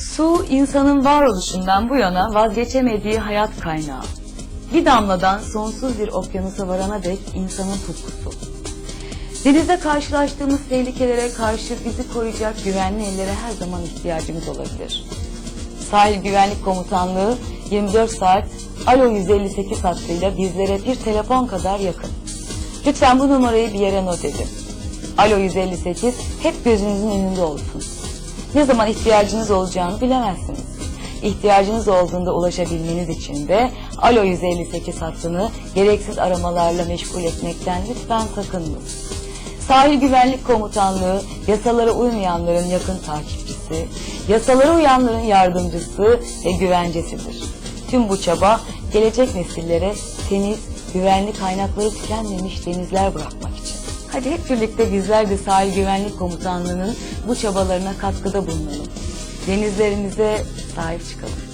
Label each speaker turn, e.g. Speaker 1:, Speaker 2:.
Speaker 1: Su insanın varoluşundan bu yana vazgeçemediği hayat kaynağı. Bir damladan sonsuz bir okyanusa varana dek insanın tutkusu. Denizde karşılaştığımız tehlikelere karşı bizi koruyacak güvenli ellere her zaman ihtiyacımız olabilir. Sahil Güvenlik Komutanlığı 24 saat Alo 158 hattıyla bizlere bir telefon kadar yakın. Lütfen bu numarayı bir yere not edin. Alo 158 hep gözünüzün önünde olsun. Ne zaman ihtiyacınız olacağını bilemezsiniz. İhtiyacınız olduğunda ulaşabilmeniz için de Alo 158 hattını gereksiz aramalarla meşgul etmekten lütfen sakının. Sahil Güvenlik Komutanlığı yasalara uymayanların yakın takipçisi, yasalara uyanların yardımcısı ve güvencesidir. Tüm bu çaba gelecek nesillere temiz, güvenli kaynakları tükenmemiş denizler bırakmak için. Hadi hep birlikte bizler de Sahil Güvenlik Komutanlığı'nın bu çabalarına katkıda bulunalım. Denizlerimize sahip çıkalım.